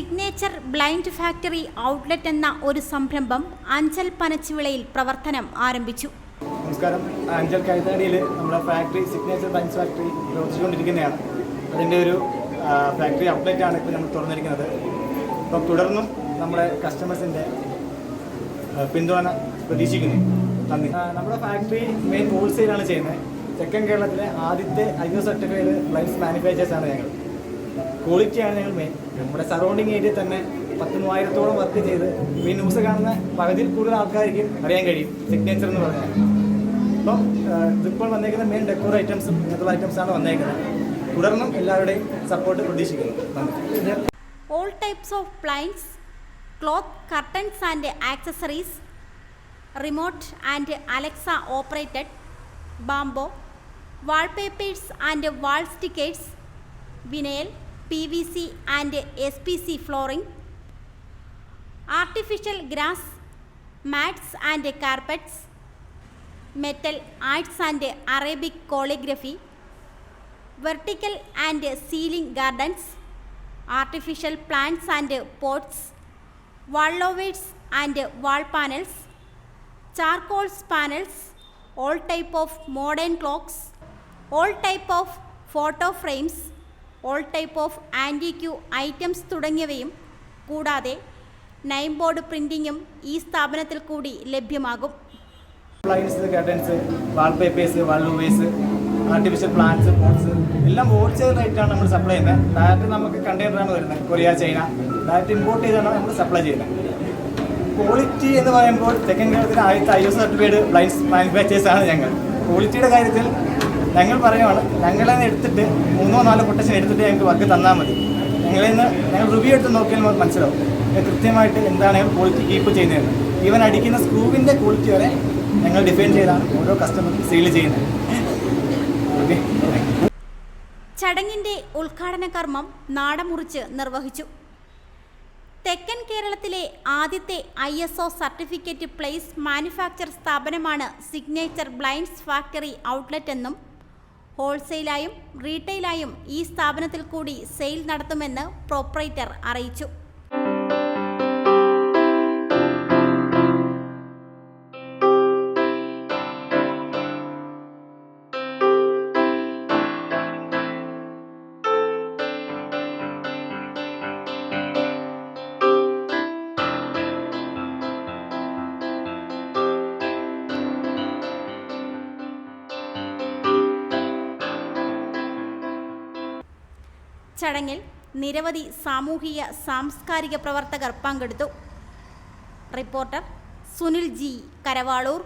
signature blind factory outlet എന്ന ഒരു സംരംഭം അഞ്ചൽ പനച്ചുവിളയിൽ പ്രവർത്തനം ആരംഭിച്ചു നമസ്കാരം അഞ്ചൽ കൈതാടിയിൽ നമ്മുടെ ഫാക്ടറി സിഗ്നേച്ചർ ബ്ലൈൻഡ് ഫാക്ടറി പ്രവർത്തിച്ചുകൊണ്ടിരിക്കുന്നതാണ് അതിൻ്റെ ഒരു ഫാക്ടറി ഔട്ട്ലെറ്റ് ആണ് ഇപ്പോൾ നമ്മൾ തുറന്നിരിക്കുന്നത് അപ്പം തുടർന്നും നമ്മുടെ കസ്റ്റമേഴ്സിൻ്റെ പിന്തുണ പ്രതീക്ഷിക്കുന്നു നന്ദി നമ്മുടെ ഫാക്ടറി മെയിൻ ഹോൾസെയിലാണ് ചെയ്യുന്നത് തെക്കൻ കേരളത്തിലെ ആദ്യത്തെ ഐ സർട്ടിഫൈഡ് ബ്ലൈൻസ് മാനുഫാക്ചേഴ്സാണ് ഞങ്ങൾ ക്വാളിറ്റിയാണ് ഞങ്ങൾ മെയിൻ നമ്മുടെ സറൗണ്ടിങ് ഏരിയ തന്നെ പത്ത് മൂവായിരത്തോളം വർക്ക് ചെയ്ത് ഈ ന്യൂസ് കാണുന്ന പകുതിയിൽ കൂടുതൽ ആൾക്കാർക്ക് അറിയാൻ കഴിയും സിഗ്നേച്ചർ എന്ന് പറഞ്ഞാൽ അപ്പോൾ ഇതിപ്പോൾ വന്നേക്കുന്ന മെയിൻ ഡെക്കോർ ഐറ്റംസും ഇങ്ങനത്തുള്ള ഐറ്റംസാണ് വന്നേക്കുന്നത് തുടർന്നും എല്ലാവരുടെയും സപ്പോർട്ട് പ്രതീക്ഷിക്കുന്നു all types of blinds cloth curtains and accessories remote and Alexa operated bamboo wall papers and wall stickers vinyl, PVC and SPC flooring, artificial grass, mats and carpets, metal arts and Arabic calligraphy, vertical and ceiling gardens, artificial plants and pots, wallovers and wall panels, charcoal panels, all type of modern clocks, all type of photo frames, all type of antique items തുടങ്ങിയവയും കൂടാതെ name board പ്രിൻറ്റിങ്ങും ഈ സ്ഥാപനത്തിൽ കൂടി ലഭ്യമാകും blinds curtains wallpapers വാൾഡൂവേഴ്സ് artificial plants pots എല്ലാം wholesale റേറ്റാണ് നമ്മൾ സപ്ലൈ ചെയ്യുന്നത് ഡയറക്റ്റ് നമുക്ക് കണ്ടെയ്നറാണ് വരുന്നത് കൊറിയ ചൈന ഡയറക്റ്റ് ഇമ്പോർട്ട് ചെയ്താണ് നമ്മൾ സപ്ലൈ ചെയ്യുന്നത് ക്വാളിറ്റി എന്ന് പറയുമ്പോൾ തെക്കൻ കേരളത്തിൽ ആദ്യത്തെ ഐ ഒ സർട്ടിഫൈഡ് ബ്ലൈൻസ് മാനുഫാക്ചേഴ്സാണ് ഞങ്ങൾ ക്വാളിറ്റിയുടെ കാര്യത്തിൽ ഞങ്ങൾ പറയുവാണ് ഞങ്ങളെ എടുത്തിട്ട് മൂന്നോ നാലോ കൊട്ടേഷൻ എടുത്തിട്ട് ഞങ്ങൾക്ക് വർക്ക് തന്നാൽ മതി ഞങ്ങളിൽ നിന്ന് ഞങ്ങൾ റിവ്യൂ എടുത്ത് നോക്കിയാൽ മനസ്സിലാവും കൃത്യമായിട്ട് എന്താണ് ഞങ്ങൾ ക്വാളിറ്റി കീപ്പ് ചെയ്യുന്നത് ഈവൻ അടിക്കുന്ന സ്ക്രൂവിൻ്റെ ക്വാളിറ്റി വരെ ഞങ്ങൾ ഡിഫൈൻ ചെയ്താണ് ഓരോ കസ്റ്റമർക്കും സെയിൽ ചെയ്യുന്നത് ഓക്കെ ചടങ്ങിന്റെ ഉദ്ഘാടന കർമ്മം നാടമുറിച്ച് നിർവഹിച്ചു തെക്കൻ കേരളത്തിലെ ആദ്യത്തെ I S O certificate blinds manufacture സ്ഥാപനമാണ് സിഗ്നേച്ചർ ബ്ലൈൻഡ്സ് ഫാക്ടറി ഔട്ട്ലെറ്റ് എന്നും ഹോൾസെയിലായും റീറ്റെയിലായും ഈ സ്ഥാപനത്തിൽ കൂടി സെയിൽ നടത്തുമെന്ന് പ്രോപ്പറേറ്റർ അറിയിച്ചു ചടങ്ങിൽ നിരവധി സാമൂഹിക സാംസ്കാരിക പ്രവർത്തകർ പങ്കെടുത്തു റിപ്പോർട്ടർ സുനിൽ ജി കരവാളൂർ